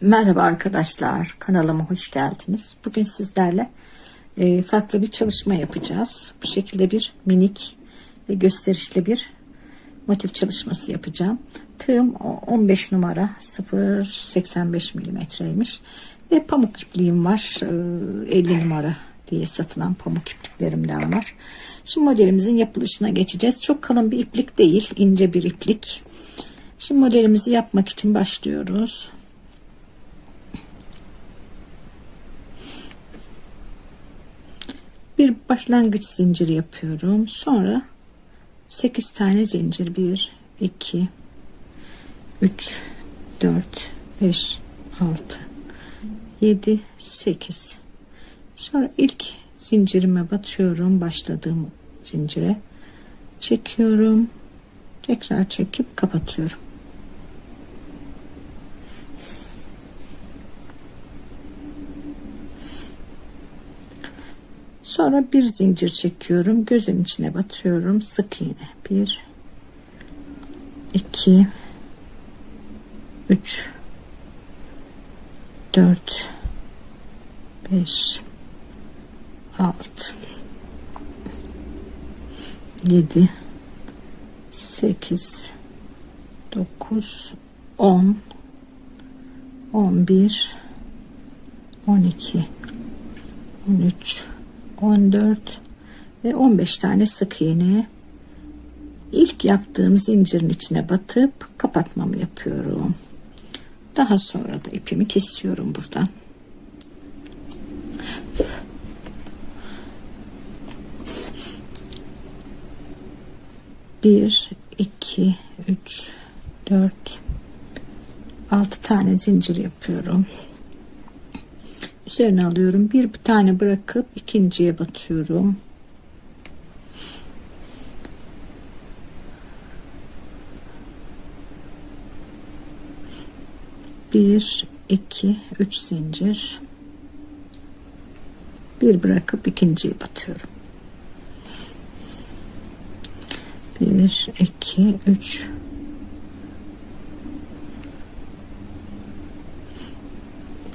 Merhaba arkadaşlar, kanalıma hoş geldiniz. Bugün sizlerle e, farklı bir çalışma yapacağız. Bu şekilde bir minik ve gösterişli bir motif çalışması yapacağım. Tığım 15 numara 0.85 milimetreymiş ve pamuk ipliğim var e, 50 numara diye satılan pamuk ipliklerimden var. Şimdi modelimizin yapılışına geçeceğiz. Çok kalın bir iplik değil, ince bir iplik. Şimdi modelimizi yapmak için başlıyoruz. Bir başlangıç zinciri yapıyorum. Sonra 8 tane zincir. 1 2 3 4 5 6 7 8 sonra ilk zincirime batıyorum. Başladığım zincire çekiyorum. Tekrar çekip kapatıyorum Sonra bir zincir çekiyorum. Gözün içine batıyorum. Sık iğne. Bir, iki, üç, dört, beş, altı, yedi, sekiz, dokuz, on, on bir, on iki, on üç, 14 ve 15 tane sık iğne ilk yaptığım zincirin içine batıp kapatmamı yapıyorum. Daha sonra da ipimi kesiyorum buradan. Bir, iki, üç, dört, altı tane zincir yapıyorum üzerine alıyorum. Bir tane bırakıp ikinciye batıyorum. Bir iki üç zincir. Bir bırakıp ikinciye batıyorum. Bir iki üç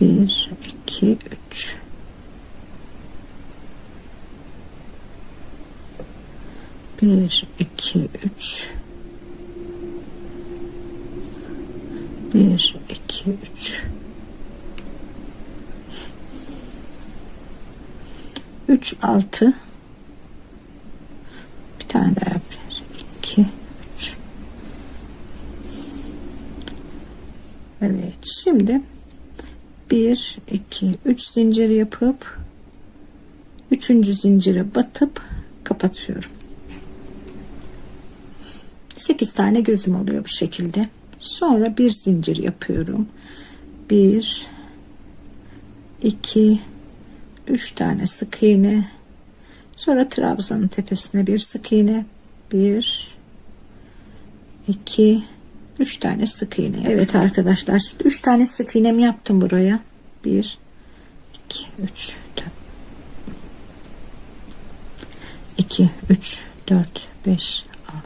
bir 2 3 1 2 3 1 2 3 3 6 bir tane daha 1 2 3 Evet şimdi 1 2 3 zincir yapıp 3. zincire batıp kapatıyorum. 8 tane gözüm oluyor bu şekilde. Sonra bir zincir yapıyorum. 1 2 3 tane sık iğne. Sonra trabzanın tepesine bir sık iğne. 1 2 3 tane sık iğne evet arkadaşlar şimdi 3 tane sık iğnemi yaptım buraya. 1 2 3 4 2 3 4 5 6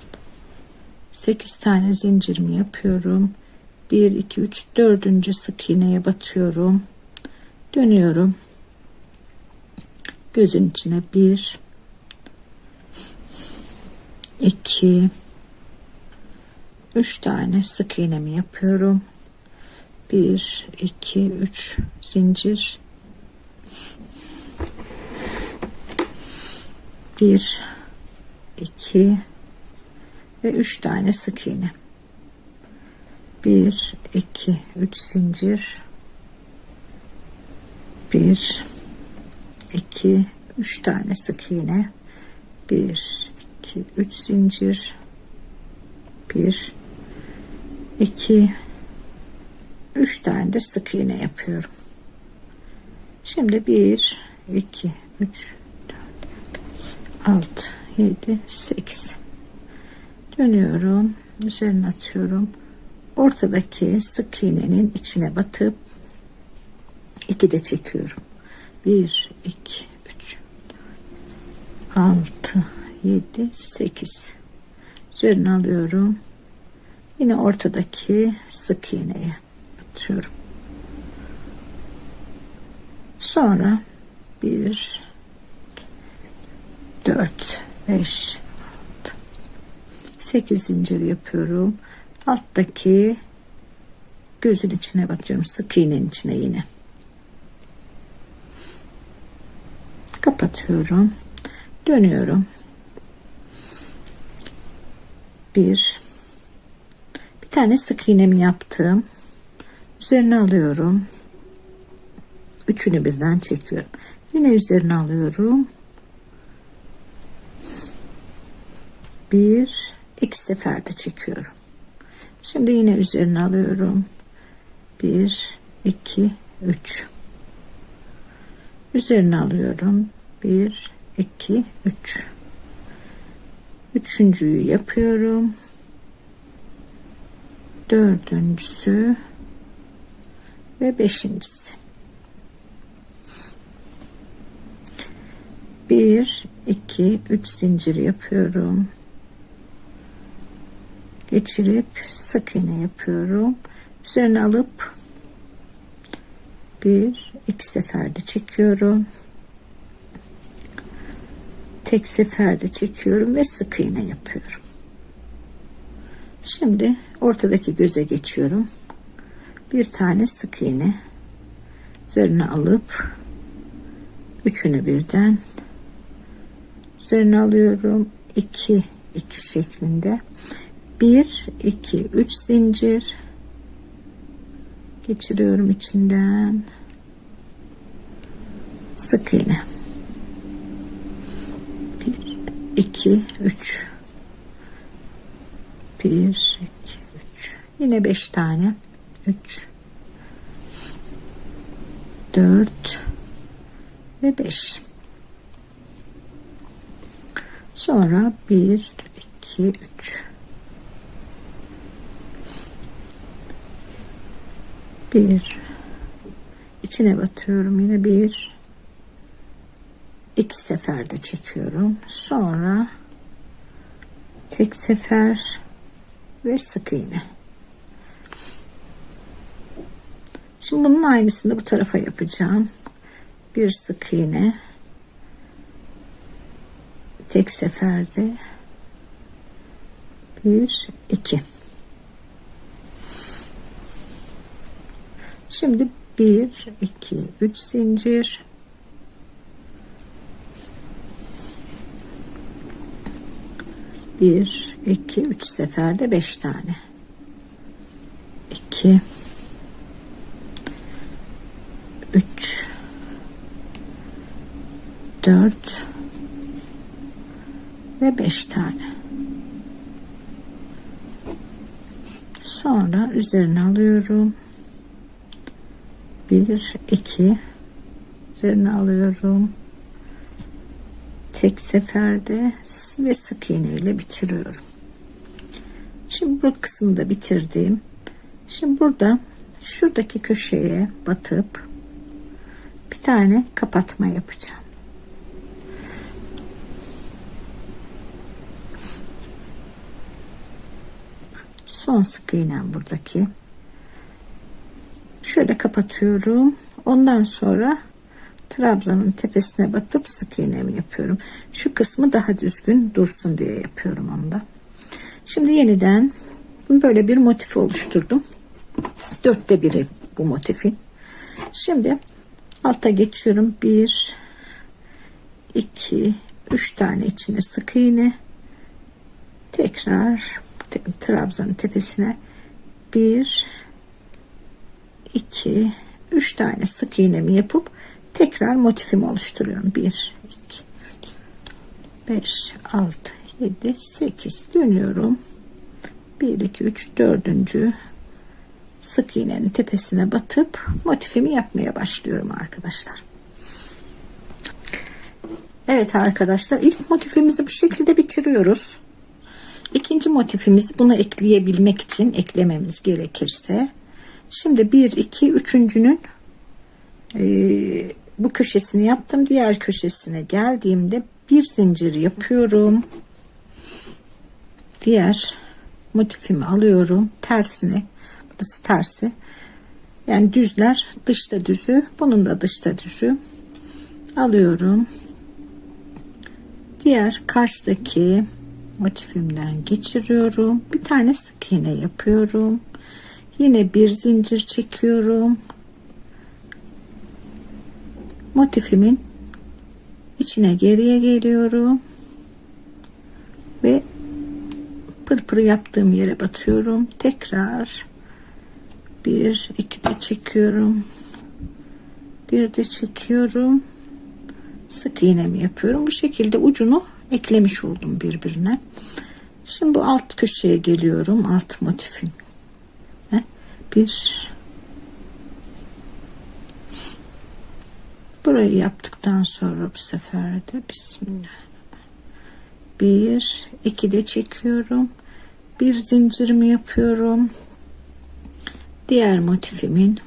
8 tane zincirimi yapıyorum. 1 2 3 4. sık iğneye batıyorum. Dönüyorum. Gözün içine 1 2 3 tane sık iğnemi yapıyorum. 1 2 3 zincir. 1 2 ve 3 tane sık iğne. 1 2 3 zincir. 1 2 3 tane sık iğne. 1 2 3 zincir. 1 2 3 tane de sık iğne yapıyorum. Şimdi 1 2 3 4 6 7 8 dönüyorum üzerine atıyorum. Ortadaki sık iğnenin içine batıp 2 de çekiyorum. 1 2 3 6 7 8 üzerine alıyorum yine ortadaki sık iğneye batıyorum Sonra 1 4 5 8 zincir yapıyorum. Alttaki gözün içine batıyorum. Sık iğnenin içine yine. Kapatıyorum. Dönüyorum. Bir bir tane sık iğnemi yaptım. Üzerine alıyorum. Üçünü birden çekiyorum. Yine üzerine alıyorum. Bir, iki seferde çekiyorum. Şimdi yine üzerine alıyorum. Bir, iki, üç. Üzerine alıyorum. Bir, iki, üç. Üçüncüyü yapıyorum. Dördüncüsü ve beşincisi. Bir, iki, üç zincir yapıyorum. Geçirip sık iğne yapıyorum. Üzerine alıp bir, iki seferde çekiyorum. Tek seferde çekiyorum ve sık iğne yapıyorum. Şimdi ortadaki göze geçiyorum. Bir tane sık iğne üzerine alıp üçünü birden üzerine alıyorum. 2 2 şeklinde. 1 2 3 zincir geçiriyorum içinden. Sık iğne. 1 2 3 1 2 3 yine 5 tane. 3 4 ve 5 Sonra 1, 2, 3. 1 içine batıyorum yine bir. İki seferde çekiyorum. Sonra tek sefer ve sık iğne. Şimdi bunun aynısını bu tarafa yapacağım. Bir sık iğne. Tek seferde. Bir iki. Şimdi bir iki üç zincir bir iki üç seferde beş tane iki üç dört ve 5 tane. Sonra üzerine alıyorum. 1 2 üzerine alıyorum. Tek seferde ve sık iğne ile bitiriyorum. Şimdi bu kısmı da bitirdim. Şimdi burada şuradaki köşeye batıp bir tane kapatma yapacağım. son sık iğnem buradaki şöyle kapatıyorum ondan sonra trabzanın tepesine batıp sık iğnemi yapıyorum. Şu kısmı daha düzgün dursun diye yapıyorum onu da. Şimdi yeniden böyle bir motif oluşturdum. Dörtte biri bu motifin şimdi alta geçiyorum. Bir iki üç tane içine sık iğne. Tekrar trabzanın tepesine bir iki üç tane sık iğnemi yapıp tekrar motifimi oluşturuyorum. Bir iki beş altı yedi sekiz dönüyorum. Bir iki üç dördüncü sık iğnenin tepesine batıp motifimi yapmaya başlıyorum arkadaşlar. Evet arkadaşlar ilk motifimizi bu şekilde bitiriyoruz. İkinci motifimiz bunu ekleyebilmek için eklememiz gerekirse şimdi 1 2 üçüncünün bu köşesini yaptım diğer köşesine geldiğimde bir zincir yapıyorum diğer motifimi alıyorum tersine burası tersi Yani düzler dışta düzü. Bunun da dışta düzü. Alıyorum. Diğer karşıdaki motifimden geçiriyorum. Bir tane sık iğne yapıyorum. Yine bir zincir çekiyorum. Motifimin içine geriye geliyorum. Ve pırpır yaptığım yere batıyorum. Tekrar bir iki de çekiyorum. Bir de çekiyorum. Sık iğnemi yapıyorum. Bu şekilde ucunu eklemiş oldum birbirine. Şimdi bu alt köşeye geliyorum. Alt motifim. Bir burayı yaptıktan sonra bu sefer de Bismillah. Bir, iki de çekiyorum. Bir zincirimi yapıyorum. Diğer motifimin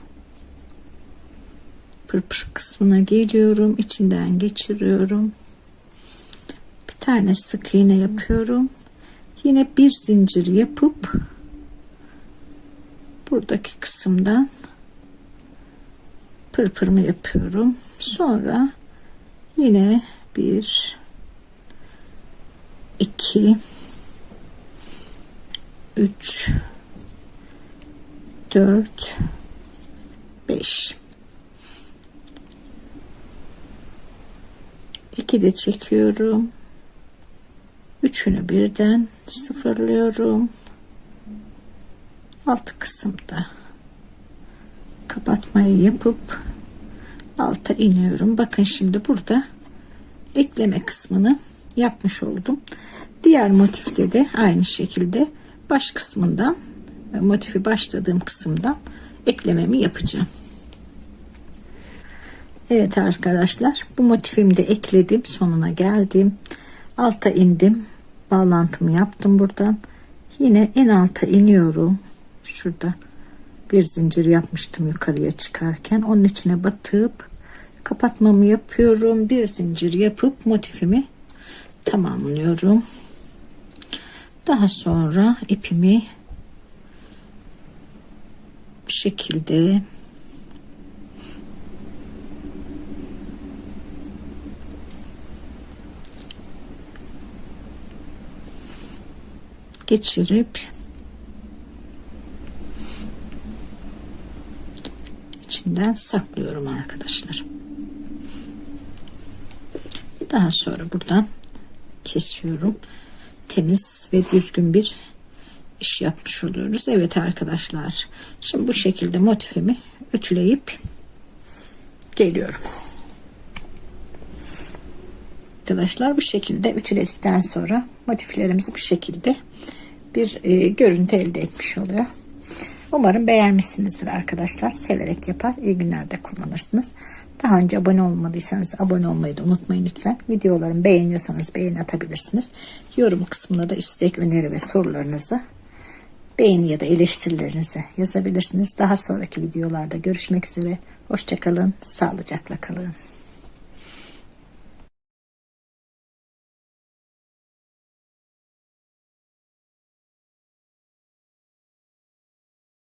pırpır kısmına geliyorum. içinden geçiriyorum. Bir tane sık iğne yapıyorum. Yine bir zincir yapıp buradaki kısımdan pırpırımı yapıyorum. Sonra yine bir iki üç dört beş iki de çekiyorum. Üçünü birden sıfırlıyorum. Alt kısımda kapatmayı yapıp alta iniyorum. Bakın şimdi burada ekleme kısmını yapmış oldum. Diğer motifte de aynı şekilde baş kısmından motifi başladığım kısımdan eklememi yapacağım. Evet arkadaşlar bu motifimi de ekledim sonuna geldim alta indim bağlantımı yaptım buradan yine en alta iniyorum şurada bir zincir yapmıştım yukarıya çıkarken onun içine batıp kapatmamı yapıyorum bir zincir yapıp motifimi tamamlıyorum daha sonra ipimi bu şekilde geçirip içinden saklıyorum arkadaşlar. Daha sonra buradan kesiyorum. Temiz ve düzgün bir iş yapmış oluyoruz. Evet arkadaşlar. Şimdi bu şekilde motifimi ütüleyip geliyorum. Arkadaşlar bu şekilde ütüledikten sonra motiflerimizi bu şekilde bir e, görüntü elde etmiş oluyor. Umarım beğenmişsinizdir arkadaşlar. Severek yapar. iyi günlerde kullanırsınız. Daha önce abone olmadıysanız abone olmayı da unutmayın lütfen. Videolarımı beğeniyorsanız beğeni atabilirsiniz. Yorum kısmında da istek, öneri ve sorularınızı beğeni ya da eleştirilerinizi yazabilirsiniz. Daha sonraki videolarda görüşmek üzere. Hoşçakalın, sağlıcakla kalın.